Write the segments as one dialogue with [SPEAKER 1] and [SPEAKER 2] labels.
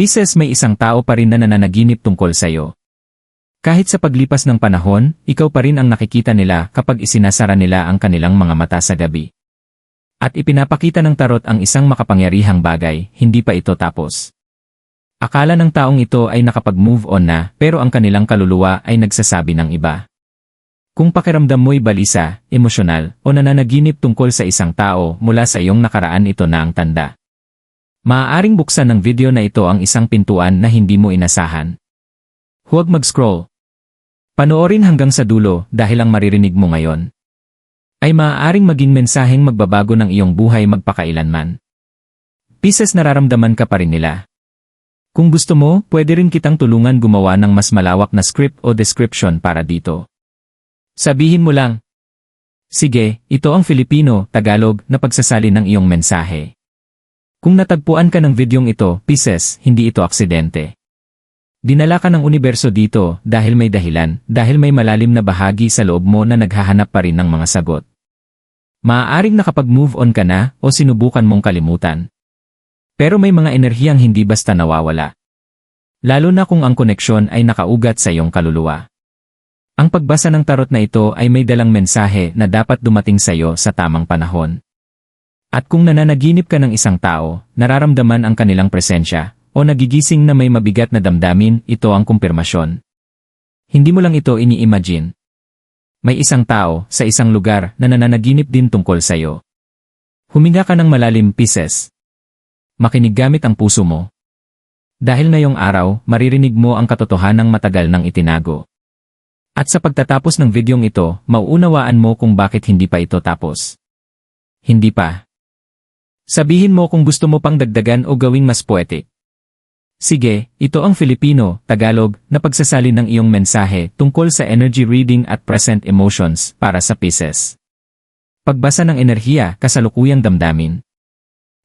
[SPEAKER 1] Pisces may isang tao pa rin na nananaginip tungkol sa'yo. Kahit sa paglipas ng panahon, ikaw pa rin ang nakikita nila kapag isinasara nila ang kanilang mga mata sa gabi. At ipinapakita ng tarot ang isang makapangyarihang bagay, hindi pa ito tapos. Akala ng taong ito ay nakapag-move on na, pero ang kanilang kaluluwa ay nagsasabi ng iba. Kung pakiramdam mo'y balisa, emosyonal, o nananaginip tungkol sa isang tao mula sa iyong nakaraan ito na ang tanda. Maaaring buksan ng video na ito ang isang pintuan na hindi mo inasahan. Huwag mag-scroll. Panoorin hanggang sa dulo dahil ang maririnig mo ngayon ay maaaring maging mensaheng magbabago ng iyong buhay magpakailanman. Pisces nararamdaman ka pa rin nila. Kung gusto mo, pwede rin kitang tulungan gumawa ng mas malawak na script o description para dito. Sabihin mo lang, Sige, ito ang Filipino, Tagalog, na pagsasali ng iyong mensahe. Kung natagpuan ka ng videong ito, Pisces, hindi ito aksidente. Dinala ka ng universo dito dahil may dahilan, dahil may malalim na bahagi sa loob mo na naghahanap pa rin ng mga sagot. Maaaring nakapag-move on ka na o sinubukan mong kalimutan. Pero may mga enerhiyang hindi basta nawawala. Lalo na kung ang koneksyon ay nakaugat sa iyong kaluluwa. Ang pagbasa ng tarot na ito ay may dalang mensahe na dapat dumating sa iyo sa tamang panahon. At kung nananaginip ka ng isang tao, nararamdaman ang kanilang presensya, o nagigising na may mabigat na damdamin, ito ang kumpirmasyon. Hindi mo lang ito ini-imagine. May isang tao sa isang lugar na nananaginip din tungkol sa iyo. Huminga ka ng malalim, Pisces. Makinig gamit ang puso mo. Dahil ngayong araw, maririnig mo ang katotohanang matagal nang itinago. At sa pagtatapos ng videong ito, mauunawaan mo kung bakit hindi pa ito tapos. Hindi pa. Sabihin mo kung gusto mo pang dagdagan o gawing mas poetic. Sige, ito ang Filipino, Tagalog, na pagsasali ng iyong mensahe tungkol sa energy reading at present emotions para sa Pisces. Pagbasa ng enerhiya, kasalukuyang damdamin.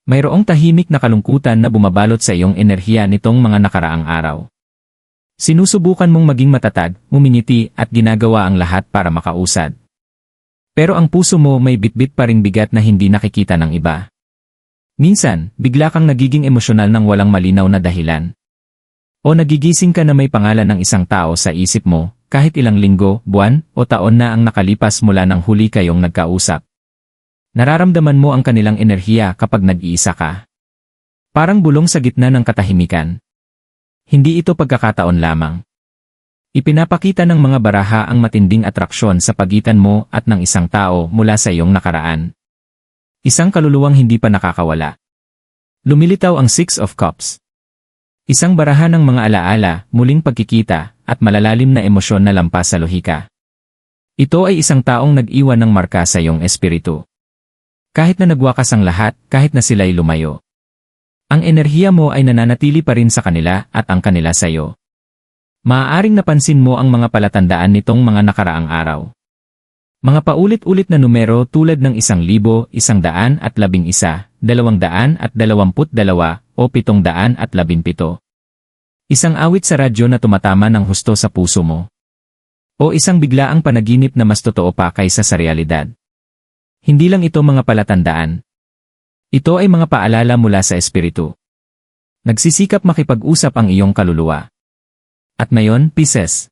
[SPEAKER 1] Mayroong tahimik na kalungkutan na bumabalot sa iyong enerhiya nitong mga nakaraang araw. Sinusubukan mong maging matatag, umingiti at ginagawa ang lahat para makausad. Pero ang puso mo may bitbit pa ring bigat na hindi nakikita ng iba. Minsan, bigla kang nagiging emosyonal ng walang malinaw na dahilan. O nagigising ka na may pangalan ng isang tao sa isip mo, kahit ilang linggo, buwan, o taon na ang nakalipas mula ng huli kayong nagkausap. Nararamdaman mo ang kanilang enerhiya kapag nag-iisa ka. Parang bulong sa gitna ng katahimikan. Hindi ito pagkakataon lamang. Ipinapakita ng mga baraha ang matinding atraksyon sa pagitan mo at ng isang tao mula sa iyong nakaraan. Isang kaluluwang hindi pa nakakawala. Lumilitaw ang Six of Cups. Isang baraha ng mga alaala, muling pagkikita, at malalalim na emosyon na lampas sa lohika. Ito ay isang taong nag-iwan ng marka sa iyong espiritu. Kahit na nagwakas ang lahat, kahit na sila'y lumayo. Ang enerhiya mo ay nananatili pa rin sa kanila at ang kanila sa iyo. Maaaring napansin mo ang mga palatandaan nitong mga nakaraang araw. Mga paulit-ulit na numero tulad ng isang libo, isang daan at labing isa, dalawang daan at dalawamput dalawa, o pitong daan at labimpito. Isang awit sa radyo na tumatama ng husto sa puso mo. O isang biglaang panaginip na mas totoo pa kaysa sa realidad. Hindi lang ito mga palatandaan, ito ay mga paalala mula sa Espiritu. Nagsisikap makipag-usap ang iyong kaluluwa. At ngayon, Pisces.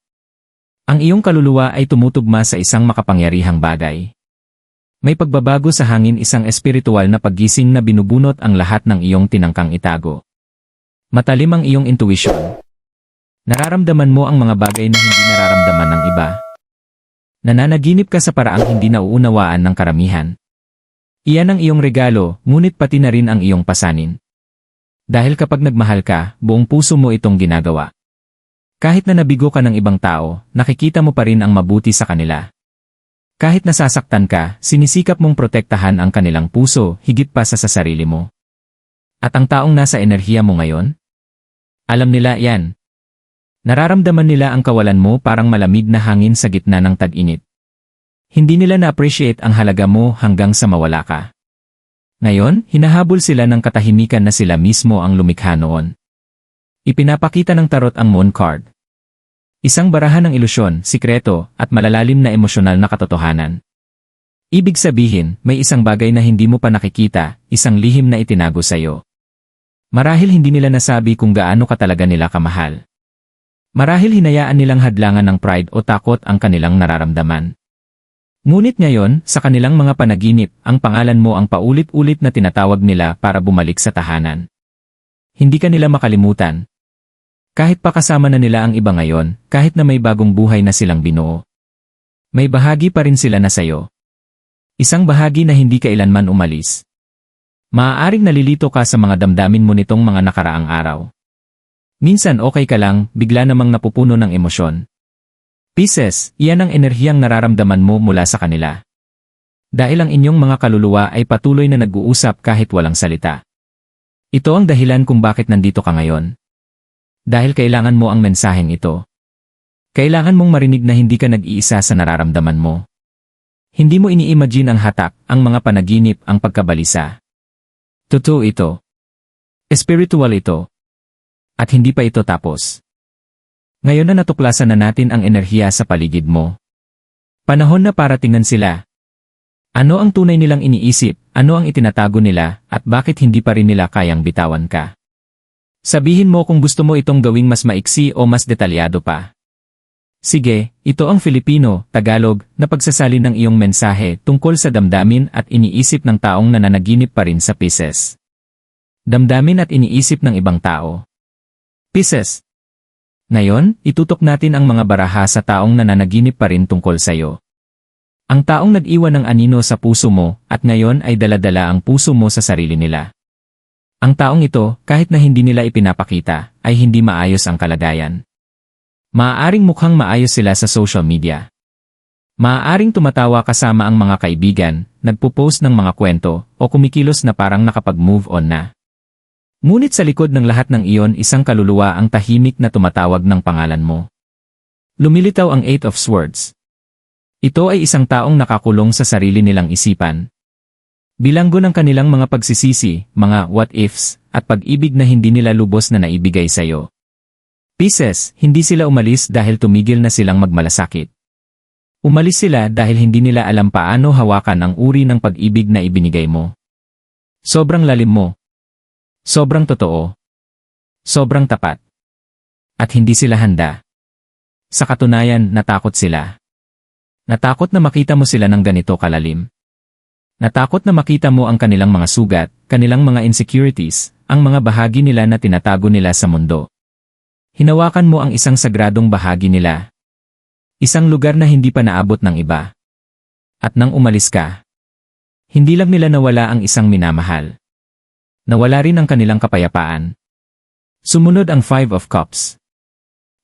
[SPEAKER 1] Ang iyong kaluluwa ay tumutugma sa isang makapangyarihang bagay. May pagbabago sa hangin isang espiritual na paggising na binubunot ang lahat ng iyong tinangkang itago. Matalim ang iyong intuition. Nararamdaman mo ang mga bagay na hindi nararamdaman ng iba. Nananaginip ka sa paraang hindi nauunawaan ng karamihan. Iyan ang iyong regalo, ngunit pati na rin ang iyong pasanin. Dahil kapag nagmahal ka, buong puso mo itong ginagawa. Kahit na nabigo ka ng ibang tao, nakikita mo pa rin ang mabuti sa kanila. Kahit nasasaktan ka, sinisikap mong protektahan ang kanilang puso higit pa sa sa sarili mo. At ang taong nasa enerhiya mo ngayon? Alam nila yan. Nararamdaman nila ang kawalan mo parang malamig na hangin sa gitna ng tag-init. Hindi nila na-appreciate ang halaga mo hanggang sa mawala ka. Ngayon, hinahabol sila ng katahimikan na sila mismo ang lumikha noon. Ipinapakita ng tarot ang Moon Card. Isang barahan ng ilusyon, sikreto, at malalalim na emosyonal na katotohanan. Ibig sabihin, may isang bagay na hindi mo pa nakikita, isang lihim na itinago sa iyo. Marahil hindi nila nasabi kung gaano ka talaga nila kamahal. Marahil hinayaan nilang hadlangan ng pride o takot ang kanilang nararamdaman. Ngunit ngayon, sa kanilang mga panaginip, ang pangalan mo ang paulit-ulit na tinatawag nila para bumalik sa tahanan. Hindi ka nila makalimutan. Kahit pa kasama na nila ang iba ngayon, kahit na may bagong buhay na silang binuo. May bahagi pa rin sila na sayo. Isang bahagi na hindi kailanman umalis. Maaaring nalilito ka sa mga damdamin mo nitong mga nakaraang araw. Minsan okay ka lang, bigla namang napupuno ng emosyon. Pisces, iyan ang enerhiyang nararamdaman mo mula sa kanila. Dahil ang inyong mga kaluluwa ay patuloy na nag-uusap kahit walang salita. Ito ang dahilan kung bakit nandito ka ngayon. Dahil kailangan mo ang mensaheng ito. Kailangan mong marinig na hindi ka nag-iisa sa nararamdaman mo. Hindi mo ini-imagine ang hatak, ang mga panaginip, ang pagkabalisa. Totoo ito. Espiritual ito. At hindi pa ito tapos. Ngayon na natuklasan na natin ang enerhiya sa paligid mo. Panahon na para tingnan sila. Ano ang tunay nilang iniisip, ano ang itinatago nila, at bakit hindi pa rin nila kayang bitawan ka. Sabihin mo kung gusto mo itong gawing mas maiksi o mas detalyado pa. Sige, ito ang Filipino, Tagalog, na pagsasalin ng iyong mensahe tungkol sa damdamin at iniisip ng taong nananaginip pa rin sa Pisces. Damdamin at iniisip ng ibang tao. Pisces, ngayon, itutok natin ang mga baraha sa taong nananaginip pa rin tungkol sa iyo. Ang taong nag-iwan ng anino sa puso mo at ngayon ay daladala ang puso mo sa sarili nila. Ang taong ito, kahit na hindi nila ipinapakita, ay hindi maayos ang kalagayan. Maaaring mukhang maayos sila sa social media. Maaaring tumatawa kasama ang mga kaibigan, nagpo-post ng mga kwento, o kumikilos na parang nakapag-move on na. Ngunit sa likod ng lahat ng iyon isang kaluluwa ang tahimik na tumatawag ng pangalan mo. Lumilitaw ang Eight of Swords. Ito ay isang taong nakakulong sa sarili nilang isipan. Bilanggo ng kanilang mga pagsisisi, mga what-ifs, at pag-ibig na hindi nila lubos na naibigay sa iyo. Pisces, hindi sila umalis dahil tumigil na silang magmalasakit. Umalis sila dahil hindi nila alam paano hawakan ang uri ng pag-ibig na ibinigay mo. Sobrang lalim mo, Sobrang totoo. Sobrang tapat. At hindi sila handa. Sa katunayan, natakot sila. Natakot na makita mo sila ng ganito kalalim. Natakot na makita mo ang kanilang mga sugat, kanilang mga insecurities, ang mga bahagi nila na tinatago nila sa mundo. Hinawakan mo ang isang sagradong bahagi nila. Isang lugar na hindi pa naabot ng iba. At nang umalis ka, hindi lang nila nawala ang isang minamahal. Nawala rin ang kanilang kapayapaan. Sumunod ang Five of Cups.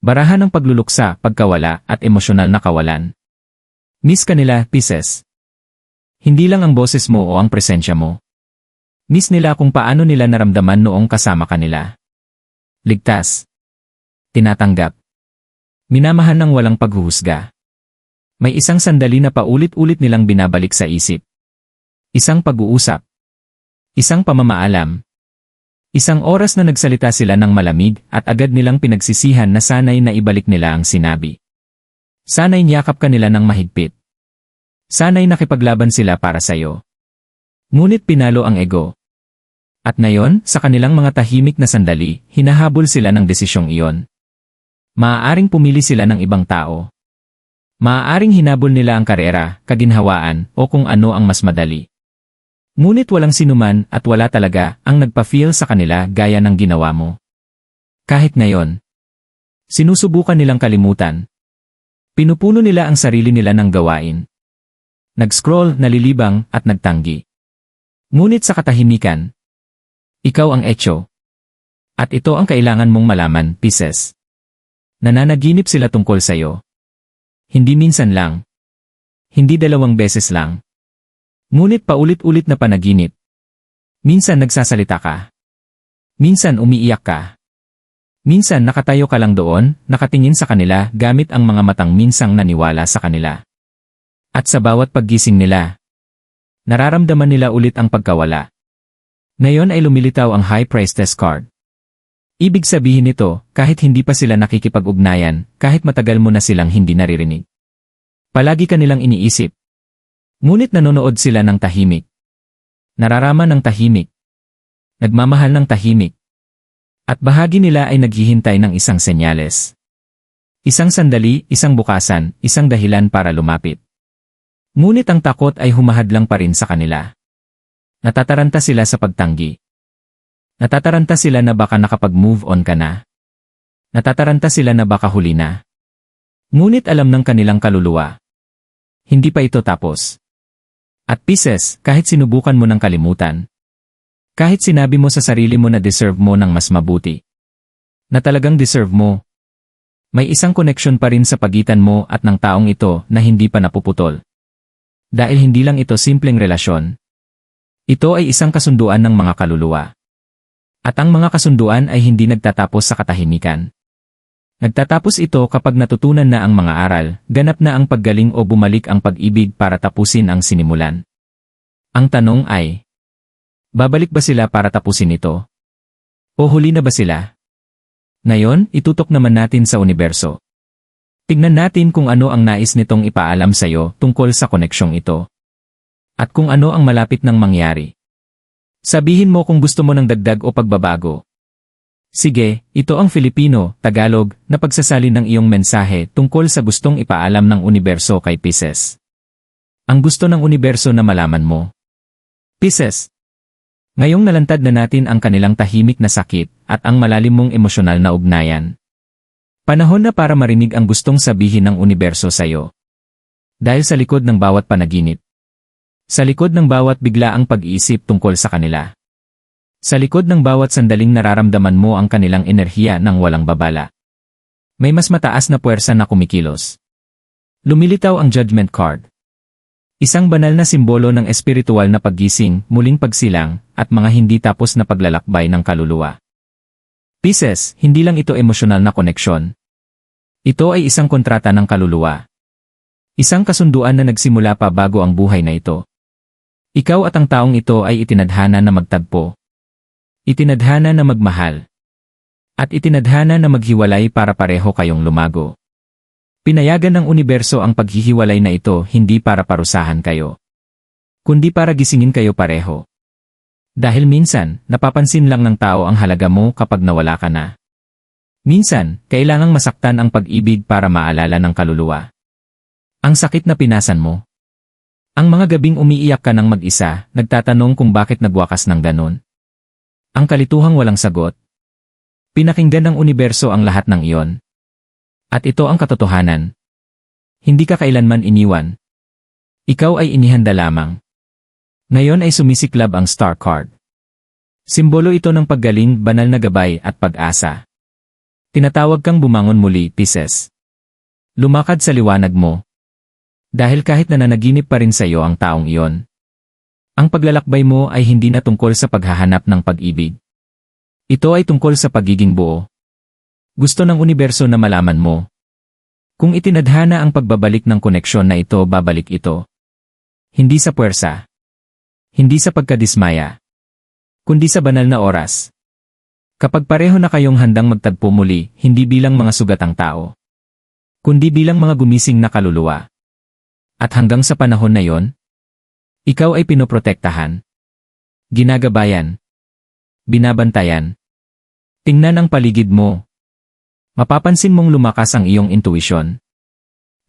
[SPEAKER 1] Barahan ng pagluluksa, pagkawala, at emosyonal na kawalan. Miss kanila, Pisces. Hindi lang ang boses mo o ang presensya mo. Miss nila kung paano nila naramdaman noong kasama kanila. Ligtas. Tinatanggap. Minamahan ng walang paghuhusga. May isang sandali na paulit-ulit nilang binabalik sa isip. Isang pag-uusap. Isang pamamaalam. Isang oras na nagsalita sila ng malamig at agad nilang pinagsisihan na sanay na ibalik nila ang sinabi. Sanay niyakap ka nila ng mahigpit. Sanay nakipaglaban sila para sa'yo. Ngunit pinalo ang ego. At ngayon, sa kanilang mga tahimik na sandali, hinahabol sila ng desisyong iyon. Maaaring pumili sila ng ibang tao. Maaaring hinabol nila ang karera, kaginhawaan, o kung ano ang mas madali. Ngunit walang sinuman at wala talaga ang nagpa-feel sa kanila gaya ng ginawa mo. Kahit ngayon, sinusubukan nilang kalimutan. Pinupuno nila ang sarili nila ng gawain. Nag-scroll, nalilibang, at nagtanggi. Ngunit sa katahimikan, ikaw ang etyo. At ito ang kailangan mong malaman, Pisces. Nananaginip sila tungkol sa'yo. Hindi minsan lang. Hindi dalawang beses lang. Ngunit paulit-ulit na panaginip. Minsan nagsasalita ka. Minsan umiiyak ka. Minsan nakatayo ka lang doon, nakatingin sa kanila gamit ang mga matang minsang naniwala sa kanila. At sa bawat paggising nila, nararamdaman nila ulit ang pagkawala. Ngayon ay lumilitaw ang High Priestess card. Ibig sabihin nito, kahit hindi pa sila nakikipag-ugnayan, kahit matagal mo na silang hindi naririnig. Palagi ka nilang iniisip, Ngunit nanonood sila ng tahimik. Nararaman ng tahimik. Nagmamahal ng tahimik. At bahagi nila ay naghihintay ng isang senyales. Isang sandali, isang bukasan, isang dahilan para lumapit. Ngunit ang takot ay humahadlang pa rin sa kanila. Natataranta sila sa pagtanggi. Natataranta sila na baka nakapag-move on ka na. Natataranta sila na baka huli na. Ngunit alam ng kanilang kaluluwa. Hindi pa ito tapos. At pieces, kahit sinubukan mo ng kalimutan. Kahit sinabi mo sa sarili mo na deserve mo ng mas mabuti. Na talagang deserve mo. May isang connection pa rin sa pagitan mo at ng taong ito na hindi pa napuputol. Dahil hindi lang ito simpleng relasyon. Ito ay isang kasunduan ng mga kaluluwa. At ang mga kasunduan ay hindi nagtatapos sa katahimikan. Nagtatapos ito kapag natutunan na ang mga aral, ganap na ang paggaling o bumalik ang pag-ibig para tapusin ang sinimulan. Ang tanong ay, babalik ba sila para tapusin ito? O huli na ba sila? Ngayon, itutok naman natin sa universo. Tignan natin kung ano ang nais nitong ipaalam sa iyo tungkol sa koneksyong ito. At kung ano ang malapit ng mangyari. Sabihin mo kung gusto mo ng dagdag o pagbabago. Sige, ito ang Filipino, Tagalog, na pagsasalin ng iyong mensahe tungkol sa gustong ipaalam ng universo kay Pisces. Ang gusto ng universo na malaman mo. Pisces. Ngayong nalantad na natin ang kanilang tahimik na sakit at ang malalim mong emosyonal na ugnayan. Panahon na para marinig ang gustong sabihin ng universo sa iyo. Dahil sa likod ng bawat panaginip. Sa likod ng bawat bigla ang pag-iisip tungkol sa kanila. Sa likod ng bawat sandaling nararamdaman mo ang kanilang enerhiya ng walang babala. May mas mataas na puwersa na kumikilos. Lumilitaw ang judgment card. Isang banal na simbolo ng espiritual na paggising, muling pagsilang, at mga hindi tapos na paglalakbay ng kaluluwa. Pisces, hindi lang ito emosyonal na koneksyon. Ito ay isang kontrata ng kaluluwa. Isang kasunduan na nagsimula pa bago ang buhay na ito. Ikaw at ang taong ito ay itinadhana na magtagpo, Itinadhana na magmahal. At itinadhana na maghiwalay para pareho kayong lumago. Pinayagan ng universo ang paghihiwalay na ito hindi para parusahan kayo. Kundi para gisingin kayo pareho. Dahil minsan, napapansin lang ng tao ang halaga mo kapag nawala ka na. Minsan, kailangang masaktan ang pag-ibig para maalala ng kaluluwa. Ang sakit na pinasan mo. Ang mga gabing umiiyak ka ng mag-isa, nagtatanong kung bakit nagwakas ng ganon. Ang kalituhang walang sagot. Pinakinggan ng universo ang lahat ng iyon. At ito ang katotohanan. Hindi ka kailanman iniwan. Ikaw ay inihanda lamang. Ngayon ay sumisiklab ang star card. Simbolo ito ng paggaling, banal na gabay at pag-asa. Tinatawag kang bumangon muli, Pisces. Lumakad sa liwanag mo. Dahil kahit na nanaginip pa rin sa iyo ang taong iyon, ang paglalakbay mo ay hindi na tungkol sa paghahanap ng pag-ibig. Ito ay tungkol sa pagiging buo. Gusto ng universo na malaman mo. Kung itinadhana ang pagbabalik ng koneksyon na ito, babalik ito. Hindi sa puwersa. Hindi sa pagkadismaya. Kundi sa banal na oras. Kapag pareho na kayong handang magtagpo muli, hindi bilang mga sugatang tao. Kundi bilang mga gumising na kaluluwa. At hanggang sa panahon na yon, ikaw ay pinoprotektahan. Ginagabayan. Binabantayan. Tingnan ang paligid mo. Mapapansin mong lumakas ang iyong intuisyon.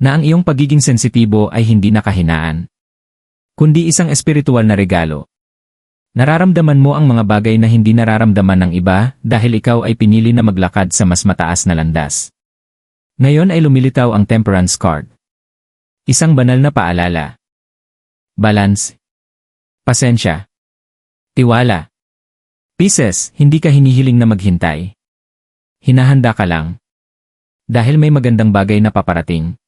[SPEAKER 1] Na ang iyong pagiging sensitibo ay hindi nakahinaan. Kundi isang espiritual na regalo. Nararamdaman mo ang mga bagay na hindi nararamdaman ng iba dahil ikaw ay pinili na maglakad sa mas mataas na landas. Ngayon ay lumilitaw ang temperance card. Isang banal na paalala balance, pasensya, tiwala. Pieces, hindi ka hinihiling na maghintay. Hinahanda ka lang. Dahil may magandang bagay na paparating.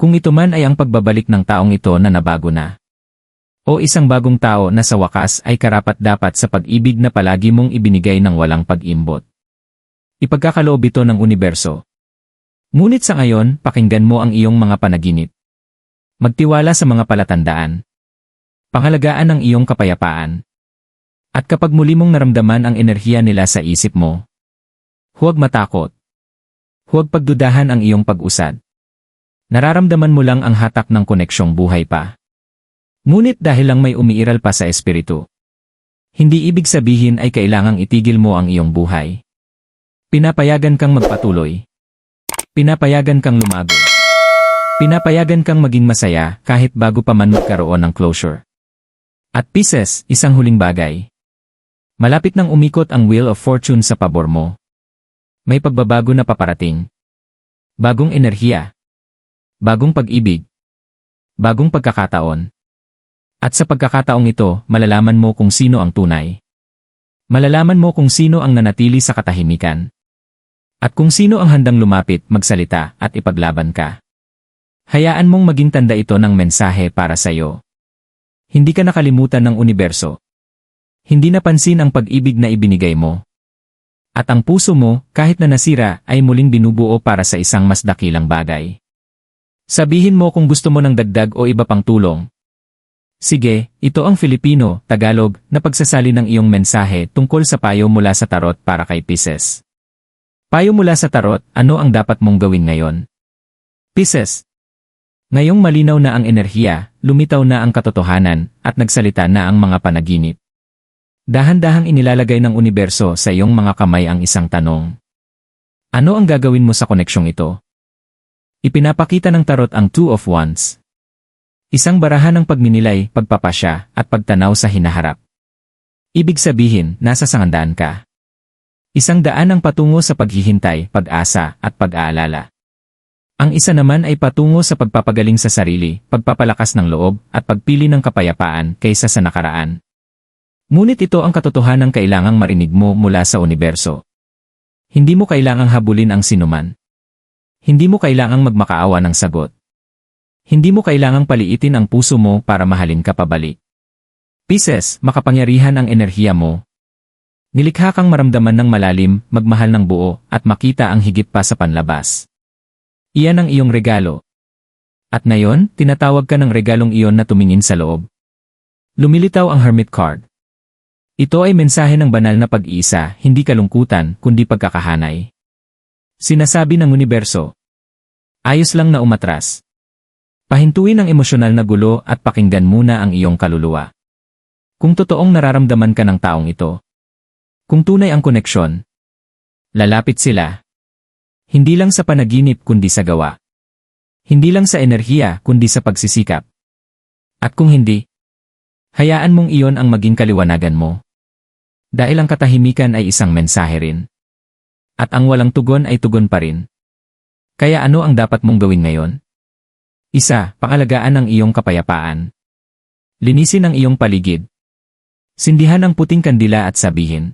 [SPEAKER 1] Kung ito man ay ang pagbabalik ng taong ito na nabago na. O isang bagong tao na sa wakas ay karapat-dapat sa pag-ibig na palagi mong ibinigay ng walang pag-imbot. Ipagkakaloob ito ng universo. Ngunit sa ngayon, pakinggan mo ang iyong mga panaginip. Magtiwala sa mga palatandaan. Pangalagaan ang iyong kapayapaan. At kapag muli mong naramdaman ang enerhiya nila sa isip mo, huwag matakot. Huwag pagdudahan ang iyong pag-usad. Nararamdaman mo lang ang hatak ng koneksyong buhay pa. Ngunit dahil lang may umiiral pa sa espiritu. Hindi ibig sabihin ay kailangang itigil mo ang iyong buhay. Pinapayagan kang magpatuloy. Pinapayagan kang lumago. Pinapayagan kang maging masaya kahit bago pa man magkaroon ng closure. At Pisces, isang huling bagay. Malapit nang umikot ang Wheel of Fortune sa pabor mo. May pagbabago na paparating. Bagong enerhiya. Bagong pag-ibig. Bagong pagkakataon. At sa pagkakataong ito, malalaman mo kung sino ang tunay. Malalaman mo kung sino ang nanatili sa katahimikan. At kung sino ang handang lumapit, magsalita, at ipaglaban ka. Hayaan mong maging tanda ito ng mensahe para sa iyo. Hindi ka nakalimutan ng universo. Hindi napansin ang pag-ibig na ibinigay mo. At ang puso mo, kahit na nasira, ay muling binubuo para sa isang mas dakilang bagay. Sabihin mo kung gusto mo ng dagdag o iba pang tulong. Sige, ito ang Filipino, Tagalog, na pagsasali ng iyong mensahe tungkol sa payo mula sa tarot para kay Pisces. Payo mula sa tarot, ano ang dapat mong gawin ngayon? Pisces. Ngayong malinaw na ang enerhiya, lumitaw na ang katotohanan, at nagsalita na ang mga panaginip. Dahan-dahang inilalagay ng universo sa iyong mga kamay ang isang tanong. Ano ang gagawin mo sa koneksyong ito? Ipinapakita ng tarot ang Two of Wands. Isang barahan ng pagminilay, pagpapasya, at pagtanaw sa hinaharap. Ibig sabihin, nasa sangandaan ka. Isang daan ang patungo sa paghihintay, pag-asa, at pag-aalala. Ang isa naman ay patungo sa pagpapagaling sa sarili, pagpapalakas ng loob, at pagpili ng kapayapaan kaysa sa nakaraan. Ngunit ito ang katotohanan kailangang marinig mo mula sa universo. Hindi mo kailangang habulin ang sinuman. Hindi mo kailangang magmakaawa ng sagot. Hindi mo kailangang paliitin ang puso mo para mahalin ka pabalik. Pisces, makapangyarihan ang enerhiya mo. Nilikha kang maramdaman ng malalim, magmahal ng buo, at makita ang higit pa sa panlabas. Iyan ang iyong regalo. At ngayon, tinatawag ka ng regalong iyon na tumingin sa loob. Lumilitaw ang Hermit card. Ito ay mensahe ng banal na pag-iisa, hindi kalungkutan, kundi pagkakahanay. Sinasabi ng universo. Ayos lang na umatras. Pahintuin ang emosyonal na gulo at pakinggan muna ang iyong kaluluwa. Kung totoong nararamdaman ka ng taong ito. Kung tunay ang koneksyon. Lalapit sila. Hindi lang sa panaginip kundi sa gawa. Hindi lang sa enerhiya kundi sa pagsisikap. At kung hindi, Hayaan mong iyon ang maging kaliwanagan mo. Dahil ang katahimikan ay isang mensahe rin. At ang walang tugon ay tugon pa rin. Kaya ano ang dapat mong gawin ngayon? Isa, pangalagaan ang iyong kapayapaan. Linisin ang iyong paligid. Sindihan ang puting kandila at sabihin.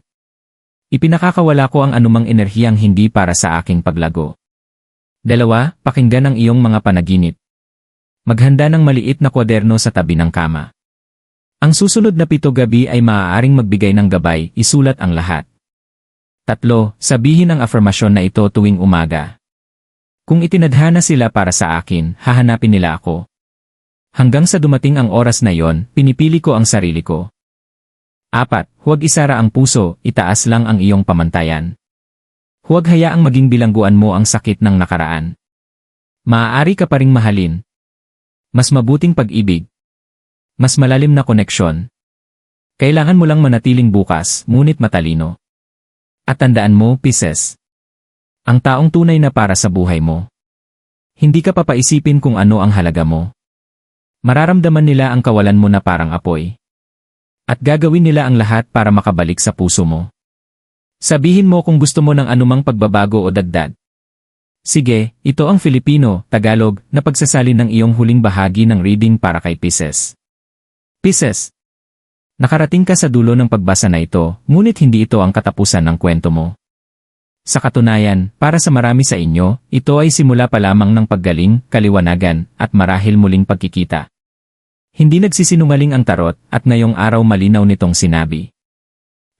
[SPEAKER 1] Ipinakakawala ko ang anumang enerhiyang hindi para sa aking paglago. Dalawa, pakinggan ang iyong mga panaginip. Maghanda ng maliit na kwaderno sa tabi ng kama. Ang susunod na pito gabi ay maaaring magbigay ng gabay, isulat ang lahat. Tatlo, sabihin ang afirmasyon na ito tuwing umaga. Kung itinadhana sila para sa akin, hahanapin nila ako. Hanggang sa dumating ang oras na yon, pinipili ko ang sarili ko. Apat, huwag isara ang puso, itaas lang ang iyong pamantayan. Huwag hayaang maging bilangguan mo ang sakit ng nakaraan. Maaari ka pa ring mahalin. Mas mabuting pag-ibig, mas malalim na koneksyon. Kailangan mo lang manatiling bukas, ngunit matalino. At tandaan mo, Pisces. Ang taong tunay na para sa buhay mo. Hindi ka papaisipin kung ano ang halaga mo. Mararamdaman nila ang kawalan mo na parang apoy. At gagawin nila ang lahat para makabalik sa puso mo. Sabihin mo kung gusto mo ng anumang pagbabago o dagdag. Sige, ito ang Filipino, Tagalog, na pagsasalin ng iyong huling bahagi ng reading para kay Pisces. Pisces. Nakarating ka sa dulo ng pagbasa na ito, ngunit hindi ito ang katapusan ng kwento mo. Sa katunayan, para sa marami sa inyo, ito ay simula pa lamang ng paggaling, kaliwanagan, at marahil muling pagkikita. Hindi nagsisinungaling ang tarot at ngayong araw malinaw nitong sinabi.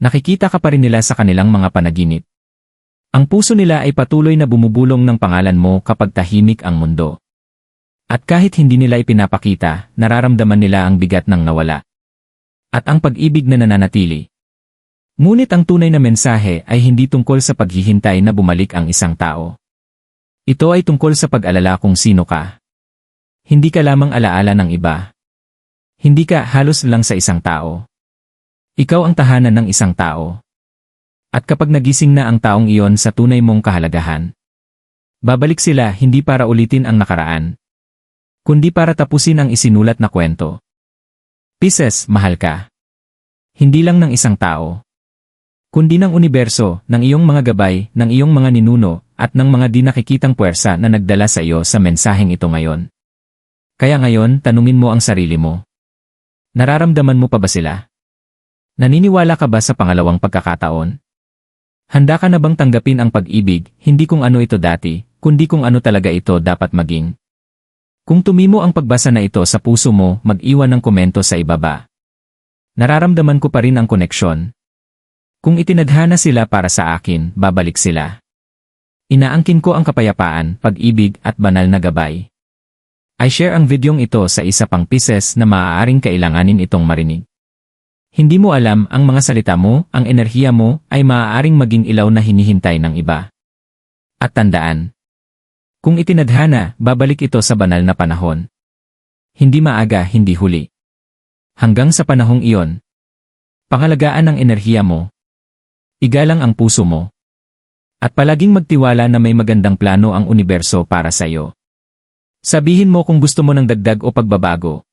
[SPEAKER 1] Nakikita ka pa rin nila sa kanilang mga panaginip. Ang puso nila ay patuloy na bumubulong ng pangalan mo kapag tahimik ang mundo. At kahit hindi nila ipinapakita, nararamdaman nila ang bigat ng nawala. At ang pag-ibig na nananatili. Ngunit ang tunay na mensahe ay hindi tungkol sa paghihintay na bumalik ang isang tao. Ito ay tungkol sa pag-alala kung sino ka. Hindi ka lamang alaala ng iba. Hindi ka halos lang sa isang tao. Ikaw ang tahanan ng isang tao. At kapag nagising na ang taong iyon sa tunay mong kahalagahan, babalik sila hindi para ulitin ang nakaraan, kundi para tapusin ang isinulat na kwento. Pisces, mahal ka. Hindi lang ng isang tao, kundi ng universo, ng iyong mga gabay, ng iyong mga ninuno, at ng mga di nakikitang puwersa na nagdala sa iyo sa mensaheng ito ngayon. Kaya ngayon, tanungin mo ang sarili mo. Nararamdaman mo pa ba sila? Naniniwala ka ba sa pangalawang pagkakataon? Handa ka na bang tanggapin ang pag-ibig, hindi kung ano ito dati, kundi kung ano talaga ito dapat maging? Kung tumimo ang pagbasa na ito sa puso mo, mag-iwan ng komento sa ibaba. Nararamdaman ko pa rin ang koneksyon. Kung itinadhana sila para sa akin, babalik sila. Inaangkin ko ang kapayapaan, pag-ibig at banal na gabay. I share ang videong ito sa isa pang pieces na maaaring kailanganin itong marinig. Hindi mo alam ang mga salita mo, ang enerhiya mo, ay maaaring maging ilaw na hinihintay ng iba. At tandaan, kung itinadhana, babalik ito sa banal na panahon. Hindi maaga, hindi huli. Hanggang sa panahong iyon, pangalagaan ang enerhiya mo. Igalang ang puso mo. At palaging magtiwala na may magandang plano ang universo para sa iyo. Sabihin mo kung gusto mo ng dagdag o pagbabago.